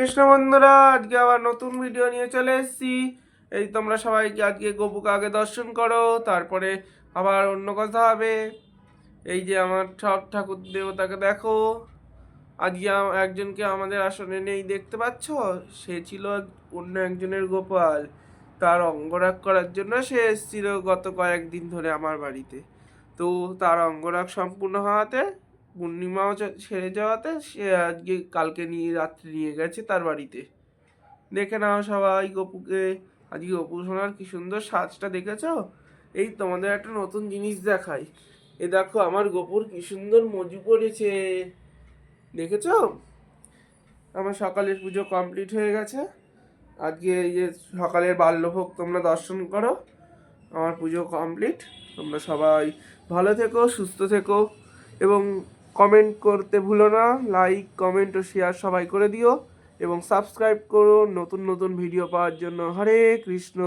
কৃষ্ণ বন্ধুরা, আজকে আবার নতুন ভিডিও নিয়ে চলে এসেছি। এই তোমরা সবাইকে আজকে গোপুকে আগে দর্শন করো, তারপরে আবার অন্য কথা হবে। এই যে আমার সব ঠাকুর দেবতাকে দেখো। আজকে একজনকে আমাদের আসনে নেই, দেখতে পাচ্ছ? সে ছিল অন্য একজনের গোপাল। তার অঙ্গরাগ করার জন্য সে এসেছিল গত কয়েকদিন ধরে আমার বাড়িতে। তো তার অঙ্গরাগ সম্পূর্ণ হওয়াতে পূর্ণিমাও ছেড়ে যাওয়াতে সে আজকে কালকে নিয়ে রাত্রে নিয়ে গেছে তার বাড়িতে। দেখে নাও সবাই গপুকে। আজকে গপু সোনার কি সুন্দর সাজটা দেখেছ? এই তোমাদের একটা নতুন জিনিস দেখাই। এ দেখো, আমার গপুর কি সুন্দর মজু পড়েছে দেখেছ? আমার সকালের পুজো কমপ্লিট হয়ে গেছে। আজকে এই যে সকালের বাল্যভোগ তোমরা দর্শন করো। আমার পুজো কমপ্লিট। তোমরা সবাই ভালো থেকো, সুস্থ থেকো। এবং কমেন্ট করতে ভুলো না লাইক কমেন্ট ও শেয়ার সবাই করে দিও এবং সাবস্ক্রাইব করো। নতুন নতুন ভিডিও পাওয়ার জন্য হরে কৃষ্ণ।